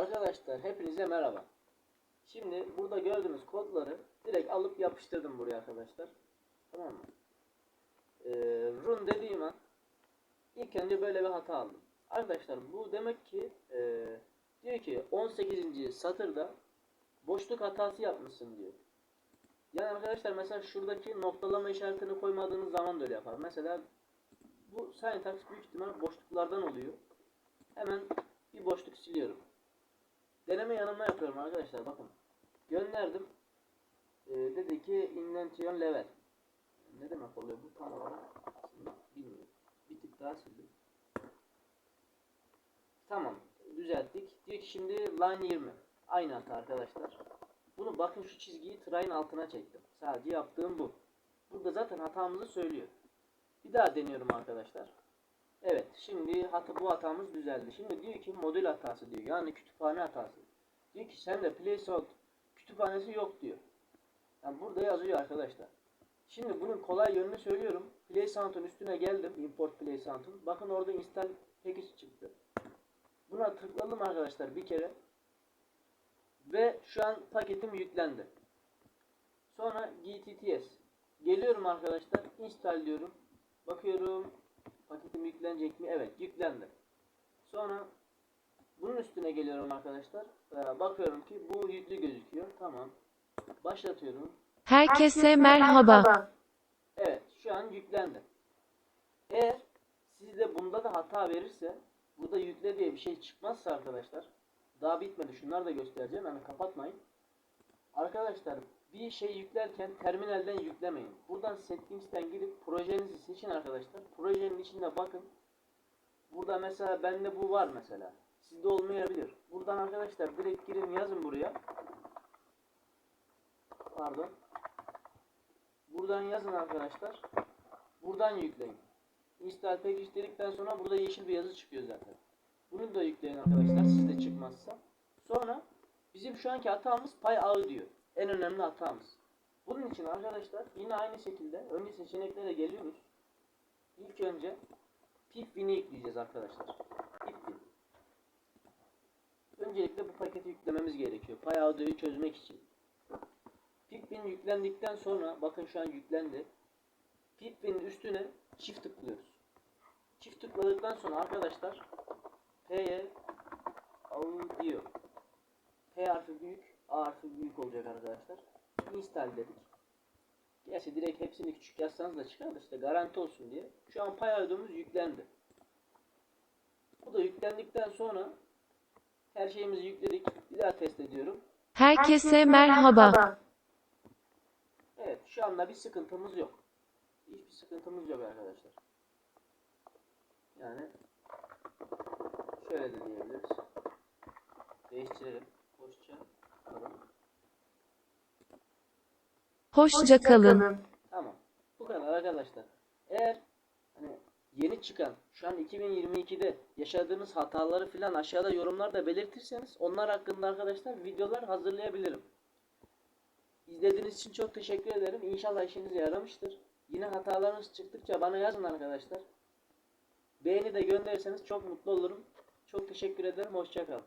Arkadaşlar hepinize merhaba. Şimdi burada gördüğünüz kodları direkt alıp yapıştırdım buraya arkadaşlar. Tamam mı? Ee, run dediğim an ilk önce böyle bir hata aldım. Arkadaşlar bu demek ki e, diyor ki 18. satırda boşluk hatası yapmışsın diyor. Yani arkadaşlar mesela şuradaki noktalama işaretini koymadığınız zaman da öyle yapar. Mesela bu syntax büyük ihtimal boşluklardan oluyor. Hemen bir boşluk siliyorum. Deneme yanılma yapıyorum arkadaşlar bakın. Gönderdim. Ee, dedi ki indentation level. Ne demek oluyor bu tam olarak? Bilmiyorum. Bir tık daha sildim. Tamam. Düzelttik. Diyor ki şimdi line 20. Aynı hata arkadaşlar. Bunu bakın şu çizgiyi try'ın altına çektim. Sadece yaptığım bu. Burada zaten hatamızı söylüyor. Bir daha deniyorum arkadaşlar. Evet şimdi hata, bu hatamız düzeldi. Şimdi diyor ki modül hatası diyor. Yani kütüphane hatası. Diyor ki sende placehold kütüphanesi yok diyor. Yani burada yazıyor arkadaşlar. Şimdi bunun kolay yönünü söylüyorum. PlaySound'un üstüne geldim. Import PlaySound'un. Bakın orada install package çıktı. Buna tıkladım arkadaşlar bir kere. Ve şu an paketim yüklendi. Sonra GTTS. Geliyorum arkadaşlar. Install diyorum. Bakıyorum. Paketim yüklenecek mi? Evet yüklendi. Sonra bunun üstüne geliyorum arkadaşlar. Ee, bakıyorum ki bu yüklü gözüküyor. Tamam. Başlatıyorum. Herkese merhaba. Evet şu an yüklendi. Eğer sizde bunda da hata verirse burada yükle diye bir şey çıkmazsa arkadaşlar daha bitmedi şunları da göstereceğim yani kapatmayın. Arkadaşlar bir şey yüklerken terminalden yüklemeyin. Buradan settings'ten girip projenizi seçin arkadaşlar. Projenin içinde bakın. Burada mesela bende bu var mesela. Sizde olmayabilir. Buradan arkadaşlar direkt girin yazın buraya. Pardon. Buradan yazın arkadaşlar. Buradan yükleyin. Install package dedikten sonra burada yeşil bir yazı çıkıyor zaten. Bunu da yükleyin arkadaşlar sizde çıkmazsa. Sonra bizim şu anki hatamız pay ağı diyor. En önemli hatamız. Bunun için arkadaşlar yine aynı şekilde önce seçeneklere geliyoruz. İlk önce pipwin'i yükleyeceğiz arkadaşlar. Pipwin. Öncelikle bu paketi yüklememiz gerekiyor. Pay audio'yu çözmek için. Pipwin yüklendikten sonra bakın şu an yüklendi. Pipwin'in üstüne çift tıklıyoruz. Çift tıkladıktan sonra arkadaşlar P'ye audio P harfi büyük, A harfi büyük olacak arkadaşlar. Install dedik. Gerçi direkt hepsini küçük yazsanız da çıkar da işte garanti olsun diye. Şu an pay yüklendi. Bu da yüklendikten sonra her şeyimizi yükledik. Bir daha test ediyorum. Herkese merhaba. Evet şu anda bir sıkıntımız yok. Hiçbir sıkıntımız yok arkadaşlar. Yani şöyle de diyebiliriz. Değiştirelim. Hoşça kalın. Hoşça kalın. Tamam. Bu kadar arkadaşlar. Eğer hani yeni çıkan şu an 2022'de yaşadığınız hataları filan aşağıda yorumlarda belirtirseniz onlar hakkında arkadaşlar videolar hazırlayabilirim. İzlediğiniz için çok teşekkür ederim. İnşallah işinize yaramıştır. Yine hatalarınız çıktıkça bana yazın arkadaşlar. Beğeni de gönderirseniz çok mutlu olurum. Çok teşekkür ederim. Hoşçakalın.